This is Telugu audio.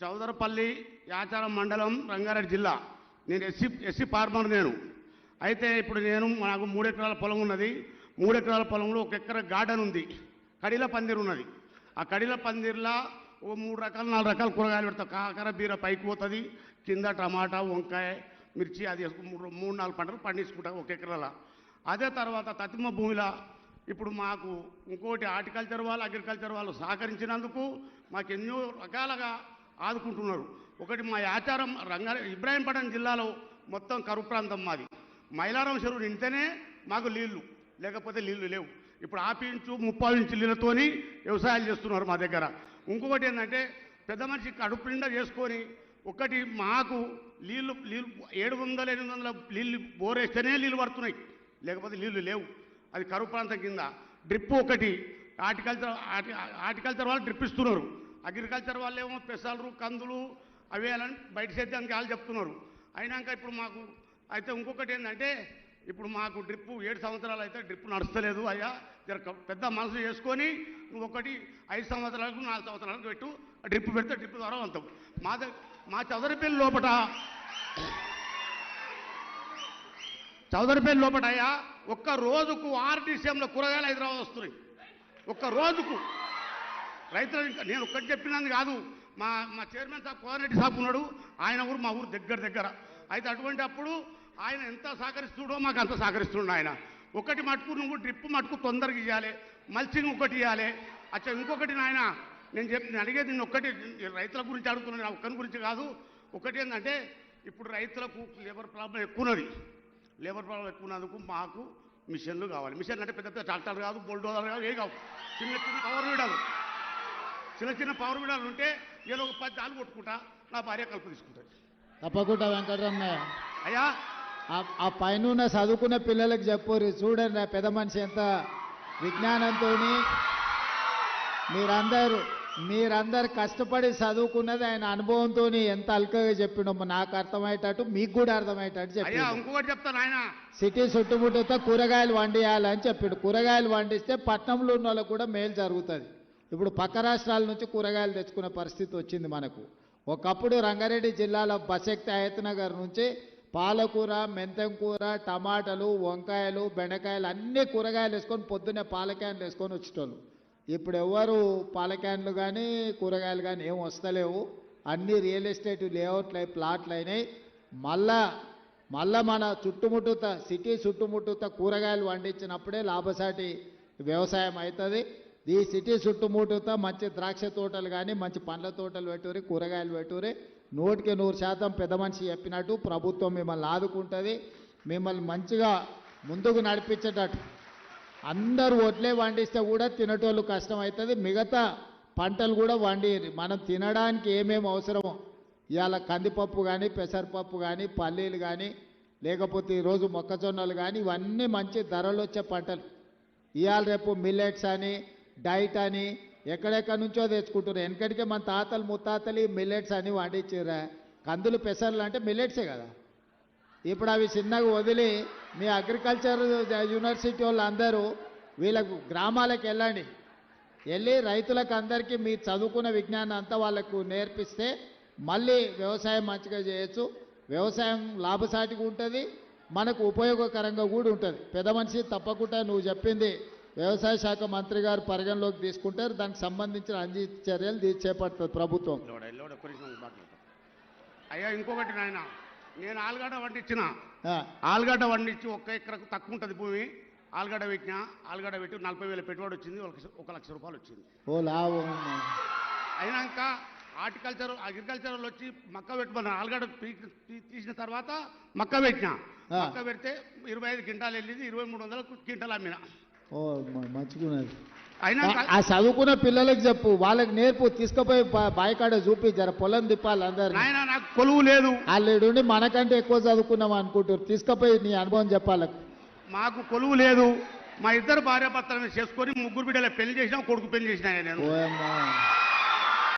చౌదరపల్లి యాచారం మండలం రంగారెడ్డి జిల్లా. నేను ఎస్సీ ఎస్సీ ఫార్మర్ నేను. అయితే ఇప్పుడు నేను నాకు మూడు ఎకరాల పొలం ఉన్నది. మూడు ఎకరాల పొలంలో ఒక ఎకర గార్డెన్ ఉంది. కడిల పందిరు ఉన్నది. ఆ కడిల పందిర్లా ఓ మూడు రకాలు నాలుగు రకాల కూరగాయలు పెడతాం. కాకర బీర పైకి పోతుంది కింద టమాటా వంకాయ మిర్చి అది మూడు మూడు నాలుగు పంటలు పండించుకుంటాం ఒక ఎకరాల. అదే తర్వాత తతిమ భూమిలో ఇప్పుడు మాకు ఇంకోటి హార్టికల్చర్ వాళ్ళు అగ్రికల్చర్ వాళ్ళు సహకరించినందుకు మాకు ఎన్నో రకాలుగా ఆదుకుంటున్నారు. ఒకటి మా ఆచారం రంగ ఇబ్రాహీంపట్నం జిల్లాలో మొత్తం కరువు ప్రాంతం మాది. మైలారం చెరువు నిండితేనే మాకు నీళ్ళు లేకపోతే నీళ్ళు లేవు. ఇప్పుడు ఆపించు ముప్పావు ఇంచు నీళ్ళతోని వ్యవసాయాలు చేస్తున్నారు మా దగ్గర. ఇంకొకటి ఏంటంటే పెద్ద మనిషి కడుపు నిండా చేసుకొని ఒకటి మాకు నీళ్ళు నీళ్ళు ఏడు వందల ఎనిమిది వందల నీళ్ళు బోరేస్తేనే నీళ్ళు పడుతున్నాయి. లేకపోతే నీళ్ళు లేవు. అది కరువు ప్రాంతం కింద. డ్రిప్ ఒకటి. హార్టికల్చర్ హార్టికల్చర్ వాళ్ళు డ్రిప్ ఇస్తున్నారు అగ్రికల్చర్ వాళ్ళు ఏమో పెసలు కందులు అవి అని బయట సేద్యానికి వాళ్ళు చెప్తున్నారు. అయినాక ఇప్పుడు మాకు అయితే ఇంకొకటి ఏంటంటే ఇప్పుడు మాకు డ్రిప్పు ఏడు సంవత్సరాలు అయితే డ్రిప్ నడుస్తలేదు అయ్యా. జర పెద్ద మనసు చేసుకొని నువ్వు ఒకటి ఐదు సంవత్సరాలకు నాలుగు సంవత్సరాలకు పెట్టు. డ్రిప్ పెడితే డ్రిప్ ద్వారా వెళ్తాం. మా దగ్గర మా చదరపల్లి లోపట చౌదరిపేట లోపటయ్యా ఒక్క రోజుకు ఆర్టీసీఎంలో కూరగాయలు హైదరాబాద్ వస్తున్నాయి. ఒక్క రోజుకు. రైతులు ఇంకా నేను ఒక్కటి చెప్పినది కాదు. మా మా చైర్మన్ సాబ్ కోదరెడ్డి సాబ్ ఉన్నాడు. ఆయన ఊరు మా ఊరు దగ్గర దగ్గర. అయితే అటువంటి అప్పుడు ఆయన ఎంత సహకరిస్తుడో మాకు అంత సహకరిస్తుండు ఆయన. ఒకటి మటుకు నువ్వు డ్రిప్ మటుకు తొందరగా ఇవ్వాలి మల్చింగ్ ఒకటి ఇవ్వాలి అచ్చా ఇంకొకటి నాయన నేను చెప్పి నేను అడిగేది నేను ఒక్కటి రైతుల గురించి అడుగుతున్నాను ఒక్కరి గురించి కాదు. ఒకటి ఏంటంటే ఇప్పుడు రైతులకు లేబర్ ప్రాబ్లం ఎక్కువ ఉన్నది లేబర్ ప్రాబ్లం ఎక్కువ ఉన్నందుకు మాకు మిషన్లు కావాలి. మిషన్ అంటే పెద్ద పెద్ద ట్రాక్టర్ కాదు బుల్డోజర్ కాదు ఏ కావు. చిన్న చిన్న పవర్ వీడాలు చిన్న చిన్న పవర్ వీడాలు ఉంటే ఏదో ఒక పది దాలు కొట్టుకుంటా నా భార్య కలుపు తీసుకుంటుంది. తప్పకుండా వెంకటరమణ. అయ్యా! ఆ- పైన చదువుకున్న పిల్లలకు చెప్పరు చూడండి పెద్ద మనిషి ఎంత విజ్ఞానంతో మీరందరూ మీరందరు కష్టపడి చదువుకున్నది ఆయన అనుభవంతో ఎంత అల్కగా చెప్పిండో నాకు అర్థమయ్యేటట్టు మీకు కూడా అర్థమయ్యేటట్టు చెప్పిండు. ఇంకొకటి చెప్తాను ఆయన సిటీ చుట్టుముట్టుతో కూరగాయలు వండియాలని చెప్పిండు. కూరగాయలు వండిస్తే పట్నంలో ఉన్న వాళ్ళకు కూడా మేలు జరుగుతుంది. ఇప్పుడు పక్క రాష్ట్రాల నుంచి కూరగాయలు తెచ్చుకునే పరిస్థితి వచ్చింది మనకు. ఒకప్పుడు రంగారెడ్డి జిల్లాలో బసెక్తి ఆయతనగర్ నుంచి పాలకూర మెంతం కూర టమాటాలు వంకాయలు బెండకాయలు అన్ని కూరగాయలు వేసుకొని పొద్దున్నే పాల క్యాన్లు వేసుకొని వచ్చేటోళ్ళు. ఇప్పుడు ఎవరు పాల క్యాన్లు కానీ కూరగాయలు కానీ ఏం వస్తలేవు. అన్ని రియల్ ఎస్టేట్ లేఅవుట్లు అయి ప్లాట్లు అయినాయి. మళ్ళా మళ్ళా మన చుట్టుముట్టుత సిటీ చుట్టుముట్టుత కూరగాయలు పండించినప్పుడే లాభసాటి వ్యవసాయం అవుతుంది ఈ సిటీ చుట్టుముట్టుత మంచి ద్రాక్ష తోటలు కానీ మంచి పండ్ల తోటలు పెట్టురి కూరగాయలు పెట్టురి. నూటికి నూరు శాతం పెద్ద మనిషి చెప్పినట్టు ప్రభుత్వం మిమ్మల్ని ఆదుకుంటుంది. మిమ్మల్ని మంచిగా ముందుకు నడిపించేటట్టు అందరూ ఒట్లే వండిస్తే కూడా తినేటోళ్ళు కష్టం అవుతుంది మిగతా పంటలు కూడా వండి మనం తినడానికి ఏమేమి అవసరమో ఇవాళ కందిపప్పు కానీ పెసరపప్పు కానీ పల్లీలు కానీ లేకపోతే ఈరోజు మొక్కజొన్నలు కానీ ఇవన్నీ మంచి ధరలు వచ్చే పంటలు. ఇవాళ రేపు మిల్లెట్స్ అని డైట్ అని ఎక్కడెక్కడి నుంచో తెచ్చుకుంటున్నారు. వెనకటికే మన తాతలు ముత్తాతలు ఈ మిల్లెట్స్ అని వండించారా కందులు పెసర్లు అంటే మిల్లెట్సే కదా. ఇప్పుడు అవి చిన్నగా వదిలి మీ అగ్రికల్చర్ యూనివర్సిటీ వాళ్ళు అందరూ వీళ్ళకు గ్రామాలకు వెళ్ళండి. వెళ్ళి రైతులకు అందరికీ మీరు చదువుకున్న విజ్ఞానం అంతా వాళ్ళకు నేర్పిస్తే మళ్ళీ వ్యవసాయం మంచిగా చేయొచ్చు. వ్యవసాయం లాభసాటిగా ఉంటుంది. మనకు ఉపయోగకరంగా కూడా ఉంటుంది. పెద్ద మనిషి తప్పకుండా నువ్వు చెప్పింది వ్యవసాయ శాఖ మంత్రి గారు పరిగణలోకి తీసుకుంటారు. దానికి సంబంధించిన అన్ని చర్యలు చేపడుతుంది ప్రభుత్వం. అయ్యా ఇంకొకటి నాయనా. నేను ఆలుగడ్డ వండించిన. ఆలుగడ్డ వండించి ఒక్క ఎకరకు తక్కువ ఉంటుంది భూమి. ఆలుగడ్డ పెట్టిన ఆలుగడ్డ పెట్టి నలభై వేల పెట్టుబడి వచ్చింది ఒక లక్ష- రూపాయలు వచ్చింది. ఓ లాభం అయినాక హార్టికల్చర్ అగ్రికల్చర్ వచ్చి మక్క పెట్టుకున్నారు ఆలుగడ్డ తీసిన తర్వాత మక్క పెట్టిన. మక్క పెడితే ఇరవై ఐదు క్వింటాలు వెళ్ళింది ఇరవై మూడు వందలకు క్వింటాలు అమ్మిన. ఓ అయినాక ఆ చదువుకున్న పిల్లలకు చెప్పు వాళ్ళకి నేర్పు తీసుకుపోయి బాయికాడ చూపి జర పొలం తిప్పాలి అందరు నాయన నాకు కొలువు లేదు. వాళ్ళు మనకంటే ఎక్కువ చదువుకున్నాం అనుకుంటారు తీసుకుపోయి నీ అనుభవం చెప్పాలి. మాకు కొలువు లేదు. మా ఇద్దరు భార్యాభర్తలను చేసుకొని ముగ్గురు బిడ్డల పెళ్ళి చేసినా కొడుకు పెళ్ళి చేసినా నేను.